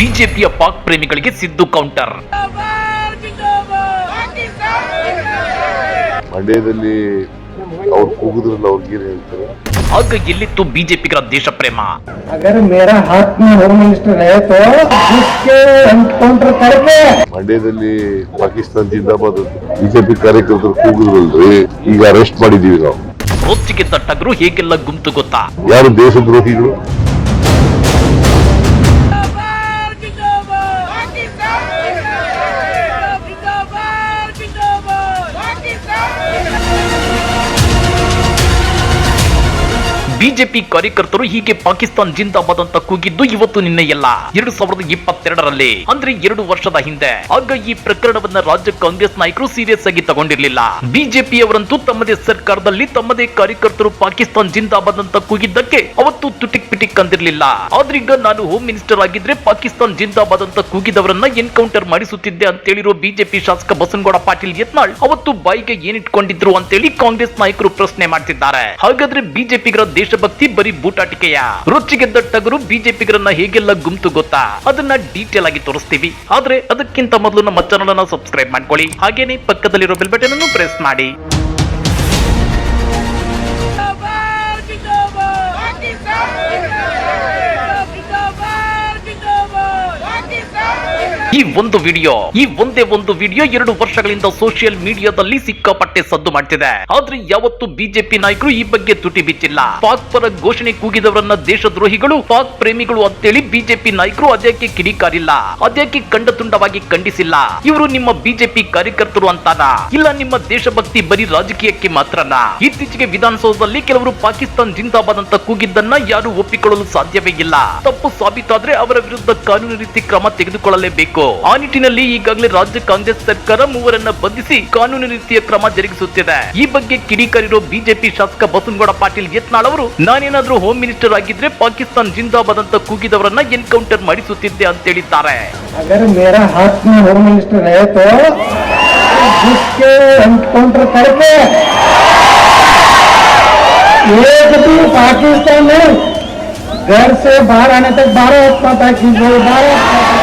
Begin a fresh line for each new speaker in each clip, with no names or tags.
ಬಿಜೆಪಿಯ ಪಾಕ್ ಪ್ರೇಮಿಗಳಿಗೆ ಸಿದ್ದು ಕೌಂಟರ್
ಮಂಡ್ಯದಲ್ಲಿ ಅವ್ರು ಕೂಗಿದ್ರಲ್ಲ ಅವ್ರಿಗೆ ಏನ್ ಹೇಳ್ತಾರೆ
ಆಗ ಎಲ್ಲಿತ್ತು ಬಿಜೆಪಿಗರ ದೇಶ ಪ್ರೇಮ
अगर मेरा हाथ में होम मिनिस्टर है तो जिसके एनकाउंटर करके
ಮಂಡ್ಯದಲ್ಲಿ ಪಾಕಿಸ್ತಾನ ಜಿಂದಾಬಾದ್ ಬಿಜೆಪಿ ಕಾರ್ಯಕರ್ತರು ಕೂಗಿದ್ರಲ್ರಿ ಈಗ ಅರೆಸ್ಟ್ ಮಾಡಿದೀವಿ ನಾವು
ರೊಚ್ಚಿಗೆ ತಟ್ಟಗರು ಹೇಗೆಲ್ಲ ಗುಂಪು ಗೊತ್ತಾ
ಯಾರು ದೇಶದ್ರೋಹಿಗಳು
ಬಿಜೆಪಿ ಕಾರ್ಯಕರ್ತರು ಹೀಗೆ ಪಾಕಿಸ್ತಾನ್ ಜಿಂದಾಬಾದ್ ಅಂತ ಕೂಗಿದ್ದು ಇವತ್ತು ನಿನ್ನೆಯಲ್ಲ ಎರಡು ಸಾವಿರದ ಇಪ್ಪತ್ತೆರಡರಲ್ಲಿ. ಅಂದ್ರೆ ಎರಡು ವರ್ಷದ ಹಿಂದೆ. ಆಗ ಈ ಪ್ರಕರಣವನ್ನ ರಾಜ್ಯ ಕಾಂಗ್ರೆಸ್ ನಾಯಕರು ಸೀರಿಯಸ್ ಆಗಿ ತಗೊಂಡಿರ್ಲಿಲ್ಲ. ಬಿಜೆಪಿಯವರಂತೂ ತಮ್ಮದೇ ಸರ್ಕಾರದಲ್ಲಿ ತಮ್ಮದೇ ಕಾರ್ಯಕರ್ತರು ಪಾಕಿಸ್ತಾನ್ ಜಿಂದಾಬಾದ್ ಅಂತ ಕೂಗಿದ್ದಕ್ಕೆ ಅವತ್ತು ತುಟಿಕ್ ಪಿಟಿಕ್ ಅಂದಿರ್ಲಿಲ್ಲ. ಆದ್ರೀಗ ನಾನು ಹೋಮ್ ಮಿನಿಸ್ಟರ್ ಆಗಿದ್ರೆ ಪಾಕಿಸ್ತಾನ್ ಜಿಂದಾಬಾದ್ ಅಂತ ಕೂಗಿದವರನ್ನ ಎನ್ಕೌಂಟರ್ ಮಾಡಿಸುತ್ತಿದ್ದೆ ಅಂತ ಹೇಳಿರೋ ಬಿಜೆಪಿ ಶಾಸಕ ಬಸನಗೌಡ ಪಾಟೀಲ್ ಯತ್ನಾಳ್ ಅವತ್ತು ಬಾಯಿಗೆ ಏನಿಟ್ಕೊಂಡಿದ್ರು ಅಂತೇಳಿ ಕಾಂಗ್ರೆಸ್ ನಾಯಕರು ಪ್ರಶ್ನೆ ಮಾಡ್ತಿದ್ದಾರೆ. ಹಾಗಾದ್ರೆ ಬಿಜೆಪಿಗರ ದೇಶಭಕ್ತಿ ಬರೀ ಬೂಟಾಟಿಕೆಯ ರೊಚ್ಚಿಗೆದ್ದ ಟಗರು ಬಿಜೆಪಿಗರನ್ನ ಹೇಗೆಲ್ಲ ಗುಂಪು ಗೊತ್ತಾ? ಅದನ್ನ ಡೀಟೇಲ್ ಆಗಿ ತೋರಿಸ್ತೀವಿ. ಆದ್ರೆ ಅದಕ್ಕಿಂತ ಮೊದಲು ನಮ್ಮ ಚಾನಲ್ ಅನ್ನ ಸಬ್ಸ್ಕ್ರೈಬ್ ಮಾಡ್ಕೊಳ್ಳಿ. ಹಾಗೇನೆ ಪಕ್ಕದಲ್ಲಿರೋ ಬೆಲ್ ಬಟನ್ ಅನ್ನು ಪ್ರೆಸ್ ಮಾಡಿ. ಈ ಒಂದು ವಿಡಿಯೋ, ಈ ಒಂದೇ ಒಂದು ವಿಡಿಯೋ ಎರಡು ವರ್ಷಗಳಿಂದ ಸೋಷಿಯಲ್ ಮೀಡಿಯಾದಲ್ಲಿ ಸಿಕ್ಕಾಪಟ್ಟೆ ಸದ್ದು ಮಾಡ್ತಿದೆ. ಆದ್ರೆ ಯಾವತ್ತು ಬಿಜೆಪಿ ನಾಯಕರು ಈ ಬಗ್ಗೆ ತುಟಿ ಬಿಚ್ಚಿಲ್ಲ. ಪಾಕ್ ಪರ ಘೋಷಣೆ ಕೂಗಿದವರನ್ನ ದೇಶದ್ರೋಹಿಗಳು, ಪಾಕ್ ಪ್ರೇಮಿಗಳು ಅಂತೇಳಿ ಬಿಜೆಪಿ ನಾಯಕರು ಅದಕ್ಕೆ ಕಿಡಿಕಾರಿಲ್ಲ ಅದಕ್ಕೆ ಕಂಡ ತುಂಡವಾಗಿ ಖಂಡಿಸಿಲ್ಲ? ಇವರು ನಿಮ್ಮ ಬಿಜೆಪಿ ಕಾರ್ಯಕರ್ತರು ಅಂತಾನ? ಇಲ್ಲ ನಿಮ್ಮ ದೇಶಭಕ್ತಿ ಬರೀ ರಾಜಕೀಯಕ್ಕೆ ಮಾತ್ರನ? ಇತ್ತೀಚೆಗೆ ವಿಧಾನಸೌಧದಲ್ಲಿ ಕೆಲವರು ಪಾಕಿಸ್ತಾನ್ ಜಿಂದಾಬಾದ್ ಅಂತ ಕೂಗಿದ್ದನ್ನ ಯಾರು ಒಪ್ಪಿಕೊಳ್ಳಲು ಸಾಧ್ಯವೇ ಇಲ್ಲ. ತಪ್ಪು ಸಾಬೀತಾದ್ರೆ ಅವರ ವಿರುದ್ಧ ಕಾನೂನು ರೀತಿ ಕ್ರಮ ತೆಗೆದುಕೊಳ್ಳಲೇಬೇಕು. ಆ ನಿಟ್ಟಿನಲ್ಲಿ ಈಗಾಗಲೇ ರಾಜ್ಯ ಕಾಂಗ್ರೆಸ್ ಸರ್ಕಾರ ಮೂವರನ್ನ ಬಂಧಿಸಿ ಕಾನೂನು ರೀತಿಯ ಕ್ರಮ ಜರುಗಿಸುತ್ತಿದೆ ಈ ಬಗ್ಗೆ ಕಿಡಿಕಾರಿರೋ ಬಿಜೆಪಿ ಶಾಸಕ ಬಸನಗೌಡ ಪಾಟೀಲ್ ಯತ್ನಾಳ್ ಅವರು ನಾನೇನಾದ್ರೂ ಹೋಮ್ ಮಿನಿಸ್ಟರ್ ಆಗಿದ್ರೆ ಪಾಕಿಸ್ತಾನ್ ಜಿಂದಾಬಾದ್ ಅಂತ ಕೂಗಿದವರನ್ನ ಎನ್ಕೌಂಟರ್ ಮಾಡಿಸುತ್ತಿದ್ದೆ ಅಂತ ಹೇಳಿದ್ದಾರೆ
अगर मेरा हाथ में होम मिनिस्टर है तो जिसके एनकाउंटर करके एक भी पाकिस्तान में घर से बाहर आने तक भारत माता की जय भारत माता की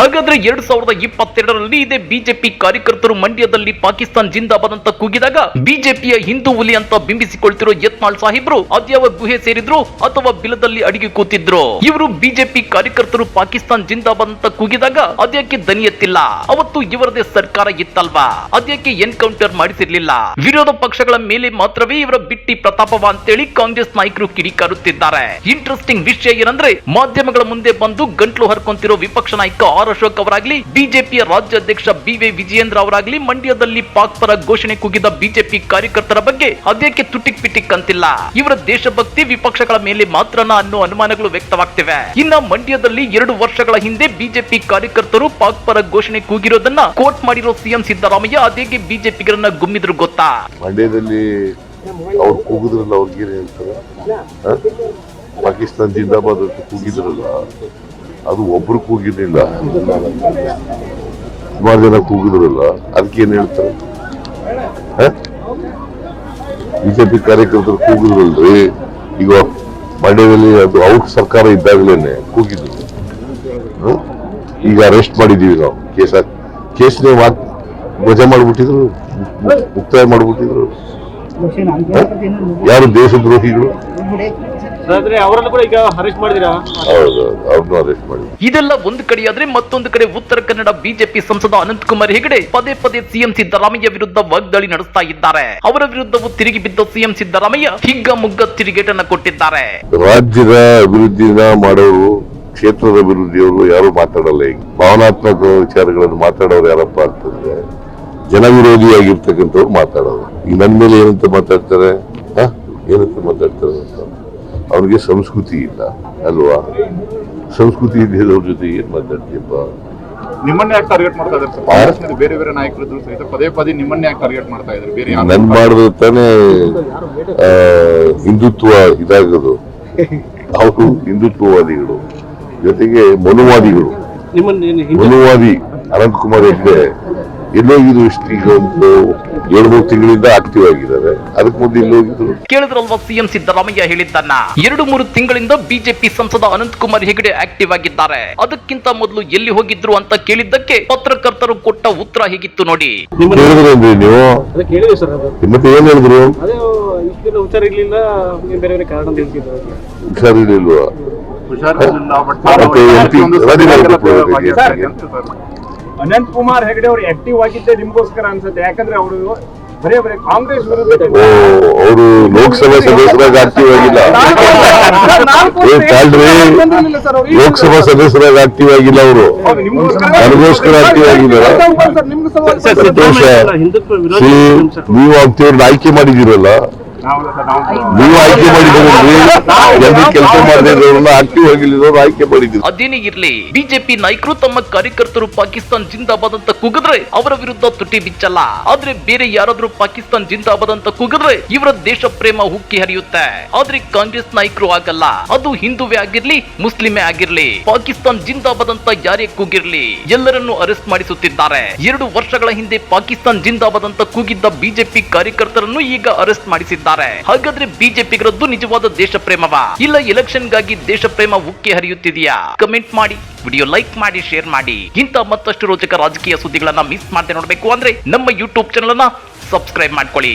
ಹಾಗಾದ್ರೆ ಎರಡ್ ಸಾವಿರದ ಇಪ್ಪತ್ತೆರಡರಲ್ಲಿ ಇದೇ ಬಿಜೆಪಿ ಕಾರ್ಯಕರ್ತರು ಮಂಡ್ಯದಲ್ಲಿ ಪಾಕಿಸ್ತಾನ್ ಜಿಂದಾಬಾದ್ ಅಂತ ಕೂಗಿದಾಗ ಬಿಜೆಪಿಯ ಹಿಂದೂ ಹುಲಿ ಅಂತ ಬಿಂಬಿಸಿಕೊಳ್ತಿರೋ ಯತ್ನಾಳ್ ಸಾಹಿಬ್ರು ಅದ್ಯಾವ ಗುಹೆ ಸೇರಿದ್ರು ಅಥವಾ ಬಿಲದಲ್ಲಿ ಅಡಿಗೆ ಕೂತಿದ್ರು? ಇವರು ಬಿಜೆಪಿ ಕಾರ್ಯಕರ್ತರು ಪಾಕಿಸ್ತಾನ್ ಜಿಂದಾಬಾದ್ ಅಂತ ಕೂಗಿದಾಗ ಅದ್ಯಾಕೆ ದನಿ ಎತ್ತಿಲ್ಲ? ಅವತ್ತು ಇವರದೇ ಸರ್ಕಾರ ಇತ್ತಲ್ವಾ? ಅದ್ಯಾಕೆ ಎನ್ಕೌಂಟರ್ ಮಾಡಿಸಿರ್ಲಿಲ್ಲ? ವಿರೋಧ ಪಕ್ಷಗಳ ಮೇಲೆ ಮಾತ್ರವೇ ಇವರ ಬಿಟ್ಟಿ ಪ್ರತಾಪವ ಅಂತೇಳಿ ಕಾಂಗ್ರೆಸ್ ನಾಯಕರು ಕಿಡಿಕಾರುತ್ತಿದ್ದಾರೆ. ಇಂಟ್ರೆಸ್ಟಿಂಗ್ ವಿಷಯ ಏನಂದ್ರೆ, ಮಾಧ್ಯಮಗಳ ಮುಂದೆ ಬಂದು ಗಂಟ್ಲು ಹರ್ಕೊಂತಿರೋ ವಿಪಕ್ಷ ನಾಯಕ ಆರ್ ಅಶೋಕ್ ಅವರಾಗ್ಲಿ, ಬಿಜೆಪಿಯ ರಾಜ್ಯಾಧ್ಯಕ್ಷ ಬಿ ವಿ ವಿಜಯೇಂದ್ರ ಅವರಾಗ್ಲಿ, ಮಂಡ್ಯದಲ್ಲಿ ಪಾಕ್ ಪರ ಘೋಷಣೆ ಕೂಗಿದ ಬಿಜೆಪಿ ಕಾರ್ಯಕರ್ತರ ಬಗ್ಗೆ ಅದಕ್ಕೆ ತುಟಿಕ್ ಪಿಟಿಕ್ ಅಂತಿಲ್ಲ. ಇವರ ದೇಶಭಕ್ತಿ ವಿಪಕ್ಷಗಳ ಮೇಲೆ ಮಾತ್ರನ ಅನ್ನೋ ಅನುಮಾನಗಳು ವ್ಯಕ್ತವಾಗ್ತಿವೆ. ಇನ್ನ ಮಂಡ್ಯದಲ್ಲಿ ಎರಡು ವರ್ಷಗಳ ಹಿಂದೆ ಬಿಜೆಪಿ ಕಾರ್ಯಕರ್ತರು ಪಾಕ್ ಪರ ಘೋಷಣೆ ಕೂಗಿರೋದನ್ನ ಕೋಟ್ ಮಾಡಿರೋ ಸಿಎಂ ಸಿದ್ದರಾಮಯ್ಯ ಅದೇಗೆ ಬಿಜೆಪಿಗರನ್ನ ಗುಮ್ಮಿದ್ರು ಗೊತ್ತಾ?
ಮಂಡ್ಯದಲ್ಲಿ ಅವ್ರು ಕೂಗಿದ್ರಲ್ಲ ಅವ್ರಿಗೆ? ಪಾಕಿಸ್ತಾನ ಜಿಂದಾಬಾದ್ ಕೂಗಿದ್ರಲ್ಲ. ಅದು ಒಬ್ರು ಕೂಗಿರಲಿಲ್ಲ ಸುಮಾರು ಜನ ಕೂಗಿದ್ರಲ್ಲ ಅದಕ್ಕೆ ಏನ್ ಹೇಳ್ತಾರೆ ಬಿಜೆಪಿ ಕಾರ್ಯಕರ್ತರು ಕೂಗಿದ್ರಲ್ರಿ, ಈಗ ಮಂಡ್ಯದಲ್ಲಿ ಅದು ಔಟ್ ಸರ್ಕಾರ ಇದ್ದಾಗಲೇನೆ ಕೂಗಿದ್ರು? ಈಗ ಅರೆಸ್ಟ್ ಮಾಡಿದೀವಿ ನಾವು, ಕೇಸ್, ಕೇಸ್ನೇ ವಜಾ ಮಾಡ್ಬಿಟ್ಟಿದ್ರು ಮುಕ್ತಾಯ ಮಾಡ್ಬಿಟ್ಟಿದ್ರು. ಯಾರು ದೇಶದ್ರೋಹಿಗಳು?
ಆದ್ರೆ ಅವರನ್ನು ಕೂಡ ಈಗ ಅರೆಸ್ಟ್ ಮಾಡಿದಿರಾ?
ಹೌದು ಅವ್ರನ್ನೂ ಅರೆಸ್ಟ್ ಮಾಡಿ
ಇದೆಲ್ಲ ಒಂದು ಕಡೆಯಾದ್ರೆ ಮತ್ತೊಂದು ಕಡೆ ಉತ್ತರ ಕನ್ನಡ ಬಿಜೆಪಿ ಸಂಸದ ಅನಂತಕುಮಾರ್ ಹೆಗಡೆ ಪದೇ ಪದೇ ಸಿಎಂ ಸಿದ್ದರಾಮಯ್ಯ ವಿರುದ್ಧ ವಾಗ್ದಾಳಿ ನಡೆಸ್ತಾ ಇದ್ದಾರೆ. ಅವರ ವಿರುದ್ಧವೂ ತಿರುಗಿ ಬಿದ್ದ ಸಿಎಂ ಸಿದ್ದರಾಮಯ್ಯ ಹಿಗ್ಗ ಮುಗ್ಗ ತಿರುಗೇಟನ್ನ ಕೊಟ್ಟಿದ್ದಾರೆ.
ರಾಜ್ಯದ ಅಭಿವೃದ್ಧಿನ ಮಾಡೋರು ಕ್ಷೇತ್ರದ ಅಭಿವೃದ್ಧಿಯವರು ಯಾರು ಮಾತಾಡಲ್ಲ ಈಗ. ಭಾವನಾತ್ಮಕ ವಿಚಾರಗಳನ್ನು ಮಾತಾಡೋರು ಯಾರಪ್ಪ ಅಂತಂದ್ರೆ ಜನವಿರೋಧಿಯಾಗಿರ್ತಕ್ಕಂಥವ್ರು ಮಾತಾಡೋರು. ಈಗ ನನ್ನ ಮೇಲೆ ಏನಂತ ಮಾತಾಡ್ತಾರೆ? ಹ? ಏನಂತ ಮಾತಾಡ್ತಾರೆ? ಅಂತ ಅವ್ರಿಗೆ ಸಂಸ್ಕೃತಿ ಇಲ್ಲ ಅಲ್ವಾ? ಸಂಸ್ಕೃತಿ ಇಲ್ಲದವ್ರ ಜೊತೆ ಏನ್ ಮಾತಾಡ್ತೀಯಪ್ಪ
ನಿಮ್ಮನ್ನೇ ಯಾಕೆ ಟಾರ್ಗೆಟ್ ಮಾಡ್ತಾ ಇದ್ದಾರೆ ಸರ್? ಕಾಂಗ್ರೆಸ್ನಲ್ಲಿ ಬೇರೆ ಬೇರೆ ನಾಯಕರಿದ್ರು ಸಹಿತ ಪದೇ ಪದೇ ನಿಮ್ಮನ್ನೇ ಯಾಕೆ ಟಾರ್ಗೆಟ್ ಮಾಡ್ತಾ ಇದ್ದಾರೆ? ಬೇರೆ
ನನ್ ಮಾಡಿದ್ರೆ ತಾನೇ ಹಿಂದುತ್ವ ಇದಾಗೋದು. ಅವರು ಹಿಂದುತ್ವವಾದಿಗಳು ಜೊತೆಗೆ ಮನುವಾದಿಗಳು. ಮನುವಾದಿ ಅನಂತ್ ಕುಮಾರ್ ಹೆಗ್ಡೆ ಎಲ್ಲೋಗಿದ್ರು ಇಷ್ಟು ಈಗ ಒಂದು ಎರಡು ಮೂರು ತಿಂಗಳಿಂದ ಆಕ್ಟಿವ್ ಆಗಿದ್ದಾರೆ. ಅದಕ್ಕೆ ಮುಂದೆ ಇಲ್ಲಿ ಹೋಗಿದ್ರು.
ಕೇಳಿದ್ರಲ್ವಾ ಸಿಎಂ ಸಿದ್ದರಾಮಯ್ಯ ಹೇಳಿದ್ದನ್ನ? ಎರಡು ಮೂರು ತಿಂಗಳಿಂದ ಬಿಜೆಪಿ ಸಂಸದ ಅನಂತ್ ಕುಮಾರ್ ಹೆಗಡೆ ಆಕ್ಟಿವ್ ಆಗಿದ್ದಾರೆ. ಅದಕ್ಕಿಂತ ಮೊದಲು ಎಲ್ಲಿ ಹೋಗಿದ್ರು ಅಂತ ಕೇಳಿದ್ದಕ್ಕೆ ಪತ್ರಕರ್ತರು ಕೊಟ್ಟ ಉತ್ತರ ಹೀಗಿತ್ತು ನೋಡಿ.
ಕೇಳಿದ್ರೇನ್ರಿ ನೀವು? ಮತ್ತೆ ಏನ್ ಹೇಳಿದ್ರು?
ಹುಷಾರ್ ಇರ್ಲಿಲ್ಲ ಬೇರೆ ಬೇರೆ ಕಾರಣ
ಹುಷಾರಿರ್ಲಿಲ್ವಾ
ಅನಂತ್ ಕುಮಾರ್ ಹೆಗಡೆ ಅವರು ಆಕ್ಟಿವ್ ಆಗಿದ್ದೆ ನಿಮ್ಗೋಸ್ಕರ ಅನ್ಸುತ್ತೆ ಯಾಕಂದ್ರೆ ಅವರು ಬರೇ ಬರೇ ಕಾಂಗ್ರೆಸ್ ವಿರುದ್ಧ
ಅವರು ಲೋಕಸಭಾ ಸದಸ್ಯರಾಗಿ ಆಕ್ಟಿವ್ ಆಗಿಲ್ಲ ಲೋಕಸಭಾ ಸದಸ್ಯರಾಗಿ ಆಕ್ಟಿವ್ ಆಗಿಲ್ಲ ಅವರು ನನಗೋಸ್ಕರ ಆಕ್ಟಿವ್ ಆಗಿಲ್ಲ ಸಂತೋಷ ನೀವು ಆಗ್ತಿವ್ರನ್ನ ಆಯ್ಕೆ ಮಾಡಿದಿರಲ್ಲ ನೀವು ಆಯ್ಕೆ ಜನರಿಗೆ ಕೆಲಸ ಆಕ್ಟಿವ್ ಆಯ್ಕೆ ಮಾಡಿದ್ರು
ಅದೇನೇ ಇರ್ಲಿ, ಬಿಜೆಪಿ ನಾಯಕರು ತಮ್ಮ ಕಾರ್ಯಕರ್ತರು ಪಾಕಿಸ್ತಾನ್ ಜಿಂದಾಬಾದ್ ಅಂತ ಕುಗಿದ್ರೆ ಅವರ ವಿರುದ್ಧ ತುಟಿ ಬಿಚ್ಚಲ್ಲ. ಆದ್ರೆ ಬೇರೆ ಯಾರಾದ್ರೂ ಪಾಕಿಸ್ತಾನ್ ಜಿಂದಾಬಾದ್ ಅಂತ ಕುಗಿದ್ರೆ ಇವರ ದೇಶ ಪ್ರೇಮ ಉಕ್ಕಿ ಹರಿಯುತ್ತೆ. ಆದ್ರೆ ಕಾಂಗ್ರೆಸ್ ನಾಯಕರು ಆಗಲ್ಲ ಅದು ಹಿಂದುವೆ ಆಗಿರ್ಲಿ, ಮುಸ್ಲಿಮೇ ಆಗಿರ್ಲಿ. ಪಾಕಿಸ್ತಾನ್ ಜಿಂದಾಬಾದ್ ಅಂತ ಯಾರೇ ಕೂಗಿರ್ಲಿ ಎಲ್ಲರನ್ನು ಅರೆಸ್ಟ್ ಮಾಡಿಸುತ್ತಿದ್ದಾರೆ. ಎರಡು ವರ್ಷಗಳ ಹಿಂದೆ ಪಾಕಿಸ್ತಾನ್ ಜಿಂದಾಬಾದ್ ಅಂತ ಕೂಗಿದ್ದ ಬಿಜೆಪಿ ಕಾರ್ಯಕರ್ತರನ್ನು ಈಗ ಅರೆಸ್ಟ್ ಮಾಡಿಸಿದ್ದಾರೆ. ಹಾಗಾದ್ರೆ ಬಿಜೆಪಿಗರದ್ದು ನಿಜವಾದ ದೇಶ ಪ್ರೇಮವಾ ಇಲ್ಲ ಎಲೆಕ್ಷನ್ಗಾಗಿ ದೇಶ ಪ್ರೇಮ ಉಕ್ಕಿ ಹರಿಯುತ್ತಿದೆಯಾ? ಕಮೆಂಟ್ ಮಾಡಿ, ವಿಡಿಯೋ ಲೈಕ್ ಮಾಡಿ, ಶೇರ್ ಮಾಡಿ. ಇಂಥ ಮತ್ತಷ್ಟು ರೋಚಕ ರಾಜಕೀಯ ಸುದ್ದಿಗಳನ್ನ ಮಿಸ್ ಮಾಡದೆ ನೋಡಬೇಕು ಅಂದ್ರೆ ನಮ್ಮ ಯೂಟ್ಯೂಬ್ ಚಾನಲ್ ಅನ್ನ ಸಬ್ಸ್ಕ್ರೈಬ್ ಮಾಡ್ಕೊಳ್ಳಿ.